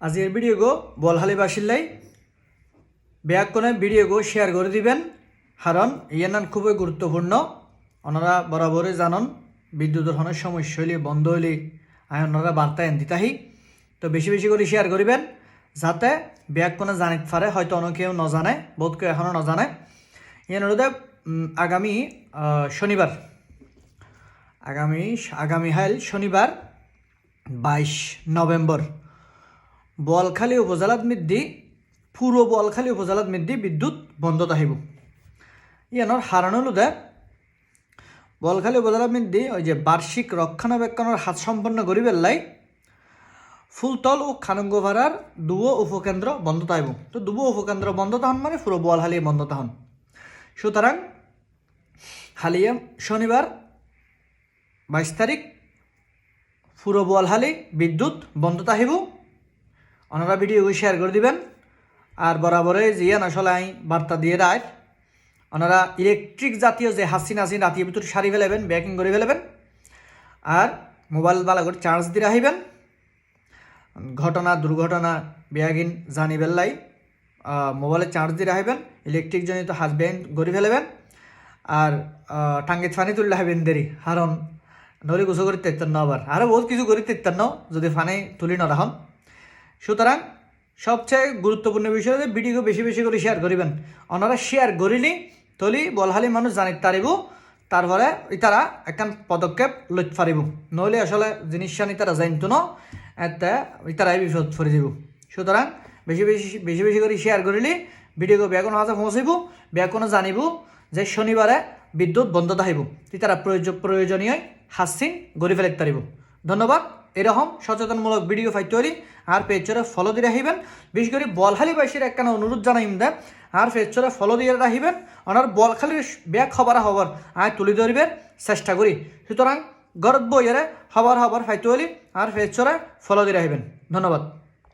আজির video গো, বলহালি বাসিল্লাই। ব্যাগ ভিডিও গো শেয়ার করে দিবেন, কারণ ইয়ান খুবই গুরুত্বপূর্ণ। ওনারা বরাবরই জানন বিদ্যুতের হনের সমস্যা হইলে বন্ধ হইলে আয় ওনারা বার্তা এন দিতাহি। তো বেশি বেশি করে শেয়ার করিবেন, যাতে ব্যাগ কোনো জানিত পারে হয়তো অনেকেও নজানে বোধ কেউ এখনও নজানে। ইয়ান হলো আগামী শনিবার, আগামী আগামী হাইল শনিবার, বাইশ নভেম্বর। বোয়ালখালী উপজেলাত মিদ্দি পুরো বলখালী উপজেলাত মিদ্দি বিদ্যুৎ বন্ধ আহিব। ইয়ানোর হারানো লোদে বোয়ালখালী উপজেলাত মিদ্দি ওই যে বার্ষিক রক্ষণাবেক্ষণের হাত সম্পন্ন করি পেলাই ফুলতল ও খানঙ্গভাড়ার দুবো উপকেন্দ্র বন্ধ থাকিব তো দুবো উপকেন্দ্র বন্ধ তাহন মানে পুরো বোয়ালখালী বন্ধ তাহন সুতরাং হালিয়া শনিবার বাইশ তারিখ পুরো বোয়ালহালি বিদ্যুৎ বন্ধ থাকিব ওনারা ভিডিও শেয়ার করে দিবেন। আর বরাবরে জিয়ান আসলে আই বার্তা দিয়ে দেয়। ওনারা ইলেকট্রিক জাতীয় যে হাসিন হাসিন রাতির ভিতরে সারি ফেলেবেন ব্যাকিং করে ফেলেবেন আর মোবাইল বালা করে চার্জ দিয়ে রাখিবেন। ঘটনা, দুর্ঘটনা, বেয়াগিন জানি বেল্লাই মোবাইলে চার্জ দিয়ে রাখবেন। ইলেকট্রিক জনিত হাজবেন্ড গড়ি ফেলেবেন আর টাঙ্গিত ফানি তুললে রাখবেন দেরি। কারণ নলি গুছো করি তেত্তার ন আবার আরও বহুত কিছু করি তেত্তার ন যদি ফানি তুলি ন সুতরাং সবচেয়ে গুরুত্বপূর্ণ বিষয় হচ্ছে ভিডিও বেশি বেশি করে শেয়ার করিবেন। ওনারা শেয়ার করিনি তলি বলহালি মানুষ জানিত তারিব তারপরে ইতারা একখান পদক্ষেপ লইত পারিব। নইলে আসলে জিনিসখানি তারা জানতো ন, এতে ইতারাই বিপদ ফরে যাব সুতরাং বেশি বেশি বেশি বেশি করে শেয়ার করিলি ভিডিও ব্যাকরণ হাতে পৌঁছাইব, ব্যাকরণ জানিব যে শনিবারে বিদ্যুৎ বন্ধ থাকিব। তারা প্রয়োজ- প্রয়োজনীয় হাসিন গড়ি ফেলে তারিব ধন্যবাদ। এরকম সচেতনমূলক ভিডিও ফাই তৈরি। আর পেজরে ফলো দিয়ে রাখিবেন। বিশেষ করে বলহালিবাসীর একখানা অনুরোধ জানাইম দেন আর পেজরে ফলো দিয়ে রাখিবেন। ওনার বলখালির ব্যাগ খবর খবর আয় তুলে ধরবেন। চেষ্টা করি। সুতরাং গর্ব বইয়ের খবর খবর ফাই হলি আর পেজরে ফলো দিয়ে রাখিবেন। ধন্যবাদ।